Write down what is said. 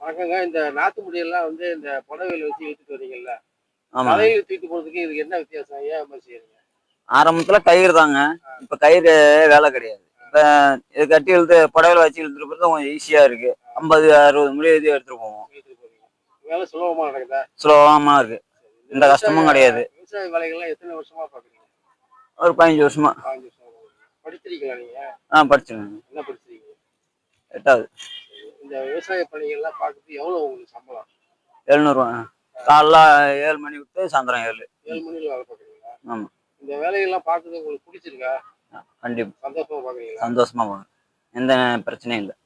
வணக்கங்க. இந்த நாத்து முடியெல்லாம் வந்து இந்த புடவையில வச்சு இழுத்துட்டு வரீங்கல்ல. ஆமா தலையில தூக்கிட்டு போறதுக்கு இதுக்கு என்ன வித்தியாசம்? ஏன் மாதிரி செய்யறீங்க? ஆரம்பத்துல கயிறு தாங்க. இப்ப கயிறு வேலை கிடையாது. இப்ப இது கட்டி இழுத்து புடவையில வச்சு இழுத்துட்டு போறது கொஞ்சம் ஈஸியா இருக்கு. ஐம்பது அறுபது முடி இது எடுத்துட்டு போவோம். வேலை சுலபமா நடக்குதா? சுலபமா இருக்கு. எந்த கஷ்டமும் கிடையாது. விவசாய வேலைகள்லாம் எத்தனை வருஷமா பாக்குறீங்க? ஒரு பதினஞ்சு வருஷமா. பாஞ்சு வருஷமா. படிச்சிருக்கீங்களா நீங்க? ஆ படிச்சிருக்கேன் என்ன படிச்சிருக்கீங்க? எட்டாவது. இந்த விவசாய பணிகள்லாம் பார்க்கறது எவ்வளவு உங்களுக்கு சம்பளம்? எழுநூறுவா. காலைல ஏழு மணி விட்டு சாயந்தரம் ஏழு. ஏழு மணில வேலை பார்க்குறீங்களா? ஆமா. இந்த வேலைகள்லாம் பார்க்கறது உங்களுக்கு பிடிச்சிருக்கா? கண்டிப்பா. சந்தோஷமா பாக்குறீங்களா சந்தோஷமா போகணும் எந்த பிரச்சனையும் இல்லை.